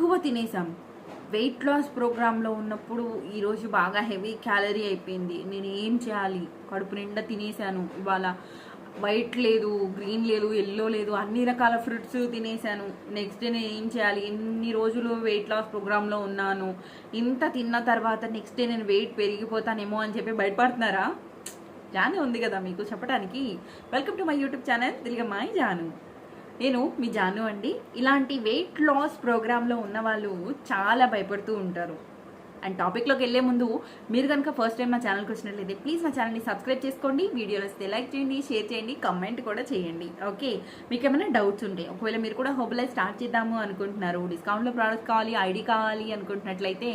ఎక్కువ తినేసాం weight loss ప్రోగ్రాంలో ఉన్నప్పుడు ఈరోజు బాగా హెవీ క్యాలరీ అయిపోయింది. నేను ఏం చేయాలి? కడుపు నిండా తినేసాను ఇవాళ వైట్ లేదు గ్రీన్ లేదు ఎల్లో లేదు అన్ని రకాల ఫ్రూట్స్ తినేసాను నెక్స్ట్ డే నేను ఏం చేయాలి? ఎన్ని రోజులు వెయిట్ లాస్ ప్రోగ్రాంలో ఉన్నాను. ఇంత తిన్న తర్వాత నెక్స్ట్ డే నేను వెయిట్ పెరిగిపోతానేమో అని చెప్పి బయటపడుతున్నారా జాను ఉంది కదా మీకు చెప్పడానికి. Welcome to my YouTube channel తిరిగమ్మాయి Janu నేను మీ జాను అండి. ఇలాంటి వెయిట్ లాస్ ప్రోగ్రాంలో ఉన్న వాళ్ళు చాలా భయపడుతూ ఉంటారు. అండ్ టాపిక్లోకి వెళ్ళే ముందు మీరు కనుక ఫస్ట్ టైం మా ఛానల్కి వచ్చినట్లయితే ప్లీజ్ మా ఛానల్ని సబ్స్క్రైబ్ చేసుకోండి. వీడియోలు వస్తే లైక్ చేయండి షేర్ చేయండి కమెంట్ కూడా చేయండి. ఓకే మీకు ఏమైనా డౌట్స్ ఉంటాయి ఒకవేళ మీరు కూడా హోబలైజ్ స్టార్ట్ చేద్దాము అనుకుంటున్నారు డిస్కౌంట్లో ప్రోడక్ట్ కావాలి ఐడి కావాలి అనుకుంటున్నట్లయితే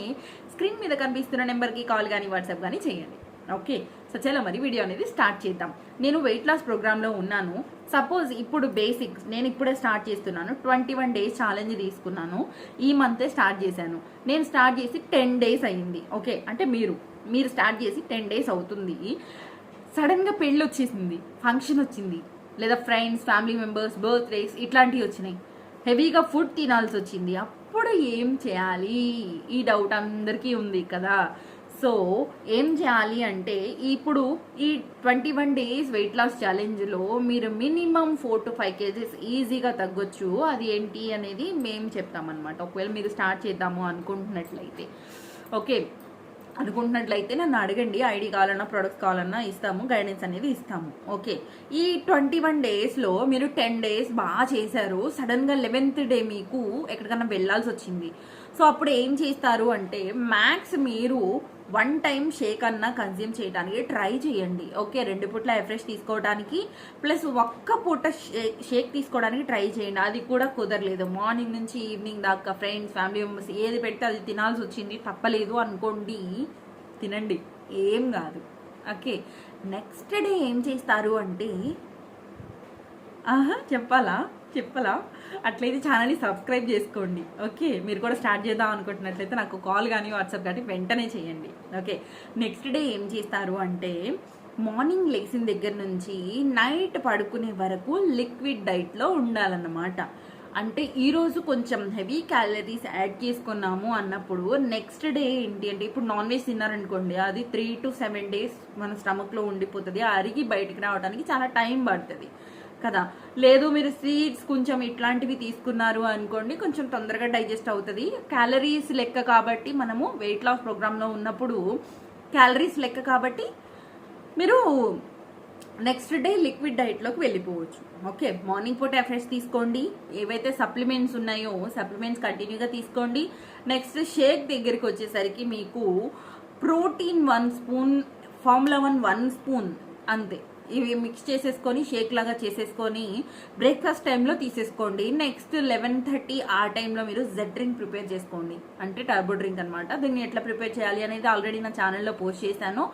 స్క్రీన్ మీద కనిపిస్తున్న నెంబర్కి కాల్ కానీ వాట్సాప్ కానీ చేయండి. ఓకే. సో చాలా మరి వీడియో అనేది స్టార్ట్ చేద్దాం. నేను వెయిట్ లాస్ ప్రోగ్రాంలో ఉన్నాను. సపోజ్ ఇప్పుడు బేసిక్స్ నేను ఇప్పుడే స్టార్ట్ చేస్తున్నాను. ట్వంటీ వన్ డేస్ ఛాలెంజ్ తీసుకున్నాను. ఈ మంతే స్టార్ట్ చేశాను. నేను స్టార్ట్ చేసి టెన్ డేస్ అయ్యింది ఓకే. అంటే మీరు మీరు స్టార్ట్ చేసి టెన్ డేస్ అవుతుంది. సడన్గా పెళ్ళి వచ్చేసింది. ఫంక్షన్ వచ్చింది. లేదా ఫ్రెండ్స్ ఫ్యామిలీ మెంబర్స్ బర్త్డేస్ ఇట్లాంటివి వచ్చినాయి. హెవీగా ఫుడ్ తినాల్సి వచ్చింది. అప్పుడు ఏం చేయాలి? ఈ డౌట్ అందరికీ ఉంది కదా. సో ఏం చేయాలి అంటే ఇప్పుడు ఈ twenty one days weight loss ఛాలెంజ్లో మీరు minimum four to five kgs ఈజీగా తగ్గొచ్చు. అది ఏంటి అనేది మేము చెప్తామన్నమాట. ఒకవేళ మీరు స్టార్ట్ చేద్దాము అనుకుంటున్నట్లయితే. ఓకే? అనుకుంటున్నట్లయితే నన్ను అడగండి. ఐడి కావాలన్నా ప్రొడక్ట్స్ కావాలన్నా ఇస్తాము గైడెన్స్ అనేది ఇస్తాము. ఓకే? ఈ ట్వంటీ వన్ డేస్లో మీరు టెన్ డేస్ బాగా చేశారు. సడన్గా లెవెన్త్ డే మీకు ఎక్కడికన్నా వెళ్ళాల్సి వచ్చింది. సో అప్పుడు ఏం చేస్తారు అంటే మ్యాక్స్ మీరు వన్ టైం షేక్ అన్నా కన్జ్యూమ్ చేయడానికి ట్రై చేయండి. ఓకే రెండు పూట్ల ఎఫ్రెష్ తీసుకోవడానికి ప్లస్ ఒక్క పూట షేక్ షేక్ తీసుకోవడానికి ట్రై చేయండి. అది కూడా కుదరలేదు. మార్నింగ్ నుంచి ఈవినింగ్ దాకా ఫ్రెండ్స్ ఫ్యామిలీ మెంబర్స్ ఏది పెడితే అది తినాల్సి వచ్చింది. తప్పలేదు అనుకోండి. తినండి. ఏం కాదు. ఓకే నెక్స్ట్ డే ఏం చేస్తారు అంటే ఆహా చెప్పాలా? చెప్పాలా. అట్లయితే ఛానల్ని సబ్స్క్రైబ్ చేసుకోండి. ఓకే? మీరు కూడా స్టార్ట్ చేద్దాం అనుకుంటున్నట్లయితే నాకు కాల్ కానీ వాట్సాప్ కానీ వెంటనే చేయండి. ఓకే? నెక్స్ట్ డే ఏం చేస్తారు అంటే మార్నింగ్ లేచిన దగ్గర నుంచి నైట్ పడుకునే వరకు లిక్విడ్ డైట్లో ఉండాలన్నమాట. అంటే ఈరోజు కొంచెం హెవీ క్యాలరీస్ యాడ్ చేసుకున్నాము అన్నప్పుడు నెక్స్ట్ డే ఏంటి అంటే ఇప్పుడు నాన్ వెజ్ తిన్నారనుకోండి అది త్రీ టు సెవెన్ డేస్ మన స్టమక్లో ఉండిపోతుంది అరిగి బయటికి రావడానికి చాలా టైం పడుతుంది. కదా. లేదు మీరు స్వీట్స్ కొంచెం ఇట్లాంటివి తీసుకున్నారు అనుకోండి కొంచెం తొందరగా డైజెస్ట్ అవుతుంది. క్యాలరీస్ లెక్క కాబట్టి మనము వెయిట్ లాస్ ప్రోగ్రాంలో ఉన్నప్పుడు క్యాలరీస్ లెక్క కాబట్టి మీరు నెక్స్ట్ డే లిక్విడ్ డైట్లోకి వెళ్ళిపోవచ్చు. ఓకే మార్నింగ్ పూట ఎఫ్రెష్ తీసుకోండి. ఏవైతే సప్లిమెంట్స్ ఉన్నాయో సప్లిమెంట్స్ కంటిన్యూగా తీసుకోండి. నెక్స్ట్ షేక్ దగ్గరికి వచ్చేసరికి మీకు protein one spoon formula one one spoon అంతే. ఇవి మిక్స్ చేసేసుకొని షేక్ లాగా చేసేసుకొని బ్రేక్ఫాస్ట్ టైంలో తీసేసుకోండి. నెక్స్ట్ లెవెన్ థర్టీ ఆ టైంలో మీరు జెడ్ డ్రింక్ ప్రిపేర్ చేసుకోండి. అంటే టర్బో డ్రింక్ అనమాట దీన్ని ఎట్లా ప్రిపేర్ చేయాలి అనేది ఆల్రెడీ నా ఛానల్లో పోస్ట్ చేశాను.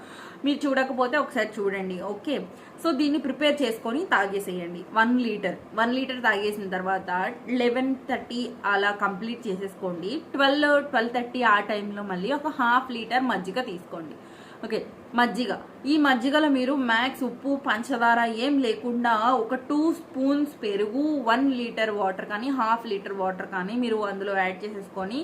మీరు చూడకపోతే ఒకసారి చూడండి. ఓకే సో దీన్ని ప్రిపేర్ చేసుకొని తాగేసేయండి. వన్ లీటర్ వన్ లీటర్ తాగేసిన తర్వాత లెవెన్ థర్టీ అలా కంప్లీట్ చేసేసుకోండి. ట్వెల్వ్ ట్వెల్వ్ థర్టీ ఆ టైంలో మళ్ళీ ఒక హాఫ్ లీటర్ మజ్జిగ తీసుకోండి. ఓకే మజ్జిగ. ఈ మజ్జిగలో మీరు మ్యాక్స్ ఉప్పు పంచదార ఏం లేకుండా ఒక టూ స్పూన్స్ పెరుగు వన్ లీటర్ వాటర్ కానీ హాఫ్ లీటర్ వాటర్ కానీ మీరు అందులో యాడ్ చేసేసుకొని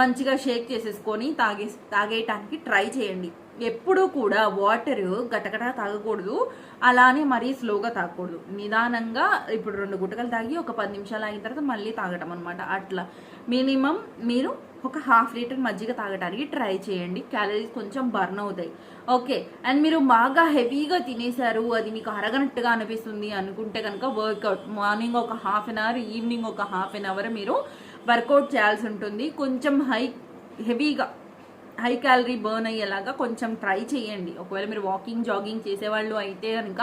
మంచిగా షేక్ చేసేసుకొని తాగే తాగేయటానికి ట్రై చేయండి. ఎప్పుడూ కూడా వాటర్ గటగట తాగకూడదు. అలానే మరీ స్లోగా తాగకూడదు. నిదానంగా ఇప్పుడు రెండు గుట్టకలు తాగి ఒక పది నిమిషాలు అయిన తర్వాత మళ్ళీ తాగటం అనమాట అట్లా. మినిమం మీరు ఒక హాఫ్ లీటర్ మజ్జిగ తాగడానికి ట్రై చేయండి. క్యాలరీస్ కొంచెం బర్న్ అవుతాయి. ఓకే అండ్ మీరు బాగా హెవీగా తినేశారు. అది మీకు అరగనట్టుగా అనిపిస్తుంది అనుకుంటే కనుక వర్కౌట్ మార్నింగ్ ఒక హాఫ్ అన్ అవర్ ఈవినింగ్ ఒక హాఫ్ అన్ అవర్ మీరు వర్కౌట్ చేయాల్సి ఉంటుంది. కొంచెం హై హెవీగా హై క్యాలరీ బర్న్ అయ్యేలాగా కొంచెం ట్రై చేయండి. ఒకవేళ మీరు వాకింగ్ జాగింగ్ చేసేవాళ్ళు అయితే కనుక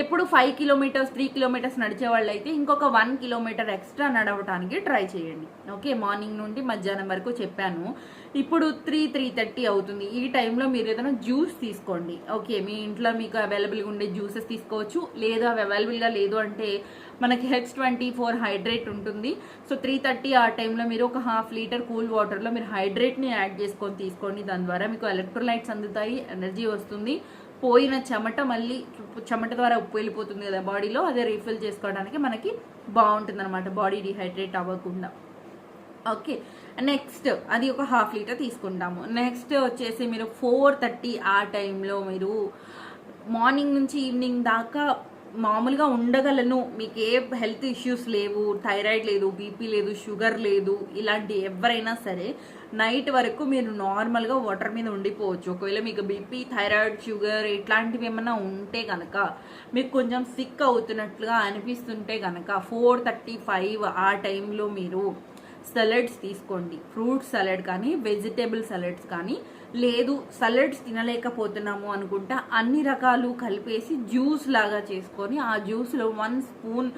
ఎప్పుడు ఫైవ్ కిలోమీటర్స్ త్రీ కిలోమీటర్స్ నడిచే వాళ్ళు అయితే ఇంకొక వన్ కిలోమీటర్ ఎక్స్ట్రా నడవటానికి ట్రై చేయండి. ఓకే మార్నింగ్ నుండి మధ్యాహ్నం వరకు చెప్పాను. ఇప్పుడు త్రీ త్రీ థర్టీ అవుతుంది. ఈ టైంలో మీరు ఏదైనా జ్యూస్ తీసుకోండి. ఓకే మీ ఇంట్లో మీకు అవైలబుల్గా ఉండే జ్యూసెస్ తీసుకోవచ్చు. లేదు అవి అవైలబుల్గా లేదు అంటే మనకి హెచ్ ట్వంటీ ఫోర్ హైడ్రేట్ ఉంటుంది. సో త్రీ థర్టీ ఆ టైంలో మీరు ఒక హాఫ్ లీటర్ కూల్ వాటర్లో మీరు హైడ్రేట్ని యాడ్ చేసుకొని తీసుకోండి. దాని ద్వారా మీకు ఎలక్ట్రోలైట్స్ అందుతాయి ఎనర్జీ వస్తుంది. పోయిన చెమట మళ్ళీ చెమట ద్వారా ఉప్పు వెళ్ళిపోతుంది కదా బాడీలో అదే రీఫిల్ చేసుకోవడానికి మనకి బాగుంటుంది అనమాట బాడీ డిహైడ్రేట్ అవ్వకుండా. ఓకే నెక్స్ట్ అది ఒక హాఫ్ లీటర్ తీసుకుంటాము. నెక్స్ట్ వచ్చేసి మీరు ఫోర్ థర్టీ ఆ టైంలో మీరు మార్నింగ్ నుంచి ఈవినింగ్ దాకా మామూలుగా ఉండగలను. మీకు ఏ హెల్త్ ఇష్యూస్ లేవు థైరాయిడ్ లేదు బీపీ లేదు షుగర్ లేదు ఇలాంటి ఎవరైనా సరే నైట్ వరకు మీరు నార్మల్గా వాటర్ మీద ఉండిపోవచ్చు. ఒకవేళ మీకు బీపీ థైరాయిడ్ షుగర్ ఇట్లాంటివి ఏమైనా ఉంటే కనుక మీకు కొంచెం సిక్ అవుతున్నట్లుగా అనిపిస్తుంటే కనుక ఫోర్ థర్టీ ఫైవ్ ఆ టైంలో మీరు సలాడ్స్ తీసుకోండి. ఫ్రూట్ సలాడ్ కానీ వెజిటేబుల్ సలాడ్స్ కానీ లేదు సలాడ్స్ తినలేకపోతున్నాము అనుకుంటా అన్ని రకాలు కలిపేసి జ్యూస్ లాగా చేసుకొని ఆ జ్యూస్లో one spoon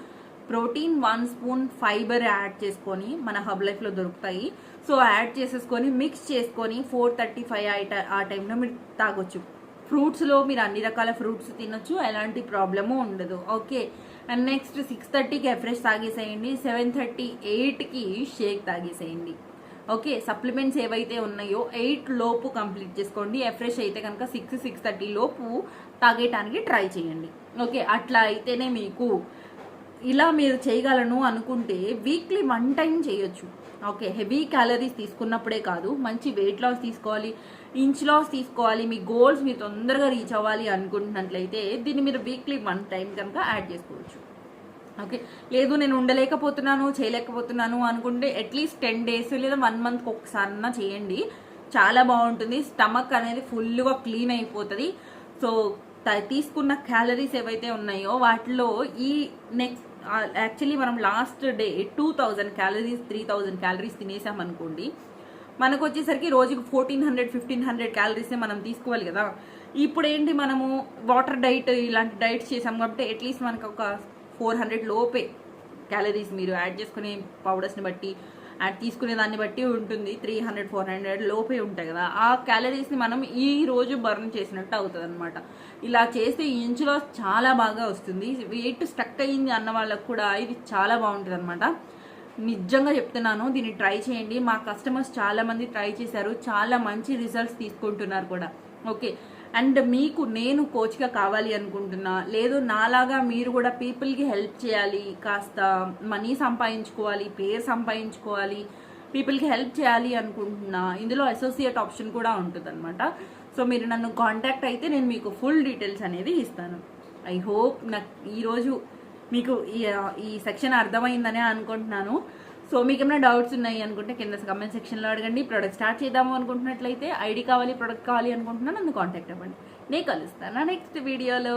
protein one spoon fibre add చేసుకొని మన హబ్ లైఫ్లో దొరుకుతాయి. సో యాడ్ చేసేసుకొని మిక్స్ చేసుకొని ఫోర్ థర్టీ ఫైవ్ ఆ టైంలో మీరు తాగొచ్చు. ఫ్రూట్స్లో మీరు అన్ని రకాల ఫ్రూట్స్ తినొచ్చు ఎలాంటి ప్రాబ్లము ఉండదు. ఓకే అండ్ నెక్స్ట్ సిక్స్ థర్టీకి ఎఫ్రెష్ తాగేసేయండి. సెవెన్ థర్టీ ఎయిట్కి షేక్ తాగేసేయండి. ఓకే సప్లిమెంట్స్ ఏవైతే ఉన్నాయో ఎయిట్ లోపు కంప్లీట్ చేసుకోండి. ఎఫ్రెష్ అయితే కనుక సిక్స్ సిక్స్ థర్టీ లోపు తాగేయటానికి ట్రై చేయండి. ఓకే అట్లా అయితేనే మీకు ఇలా మీరు చేయగలను అనుకుంటే వీక్లీ వన్ టైం చేయొచ్చు. ఓకే హెవీ క్యాలరీస్ తీసుకున్నప్పుడే కాదు మంచి వెయిట్ లాస్ తీసుకోవాలి ఇంచ్ లాస్ తీసుకోవాలి మీ గోల్స్ మీరు తొందరగా రీచ్ అవ్వాలి అనుకుంటున్నట్లయితే దీన్ని మీరు వీక్లీ వన్ టైం కనుక యాడ్ చేసుకోవచ్చు. ఓకే లేదు నేను ఉండలేకపోతున్నాను చేయలేకపోతున్నాను అనుకుంటే అట్లీస్ట్ టెన్ డేస్ లేదా వన్ మంత్కి ఒకసారన్నా చేయండి. చాలా బాగుంటుంది. స్టమక్ అనేది ఫుల్గా క్లీన్ అయిపోతుంది. సో తీసుకున్న క్యాలరీస్ ఏవైతే ఉన్నాయో వాటిలో ఈ నెక్స్ట్ యాక్చువల్లీ మనం last day two thousand calories three thousand calories తినేసామనుకోండి మనకు వచ్చేసరికి రోజుకి ఫోర్టీన్ హండ్రెడ్ ఫిఫ్టీన్ హండ్రెడ్ క్యాలరీసే మనం తీసుకోవాలి కదా. ఇప్పుడు ఏంటి మనము వాటర్ డైట్ ఇలాంటి డైట్స్ చేసాం కాబట్టి అట్లీస్ట్ మనకు ఒక ఫోర్ హండ్రెడ్ లోపే క్యాలరీస్ మీరు యాడ్ చేసుకునే పౌడర్స్ని బట్టి అండ్ తీసుకునే దాన్ని బట్టి ఉంటుంది. త్రీ హండ్రెడ్ ఫోర్ హండ్రెడ్ లోపే ఉంటాయి కదా. ఆ క్యాలరీస్ని మనం ఈ రోజు బర్న్ చేసినట్టు అవుతుంది అనమాట ఇలా చేస్తే ఇంచులో చాలా బాగా వస్తుంది. వెయిట్ స్టక్ అయ్యింది అన్న వాళ్ళకు కూడా ఇది చాలా బాగుంటుంది అనమాట నిజంగా చెప్తున్నాను దీన్ని ట్రై చేయండి. మా కస్టమర్స్ చాలామంది ట్రై చేశారు. చాలా మంచి రిజల్ట్స్ తీసుకుంటున్నారు కూడా. ఓకే. అండ్ మీకు నేను కోచ్గా కావాలి అనుకుంటున్నా లేదు నాలాగా మీరు కూడా పీపుల్కి హెల్ప్ చేయాలి కాస్త మనీ సంపాదించుకోవాలి పేరు సంపాదించుకోవాలి పీపుల్కి హెల్ప్ చేయాలి అనుకుంటున్నా ఇందులో అసోసియేట్ ఆప్షన్ కూడా ఉంటుందన్నమాట. సో మీరు నన్ను కాంటాక్ట్ అయితే నేను మీకు ఫుల్ డీటెయిల్స్ అనేది ఇస్తాను. ఐ హోప్ నాకు ఈరోజు మీకు ఈ ఈ సెక్షన్ అర్థమైందనే అనుకుంటున్నాను. సో మీకు ఏమైనా డౌట్స్ ఉన్నాయి అనుకుంటే కింద కమెంట్ సెక్షన్లో అడగండి. ప్రోడక్ట్ స్టార్ట్ చేద్దాము అనుకుంటున్నట్లయితే ఐడి కావాలి ప్రొడక్ట్ కావాలి అనుకుంటున్నాను నన్ను కాంటాక్ట్ అవ్వండి. నేను కలుస్తాను నెక్స్ట్ వీడియోలో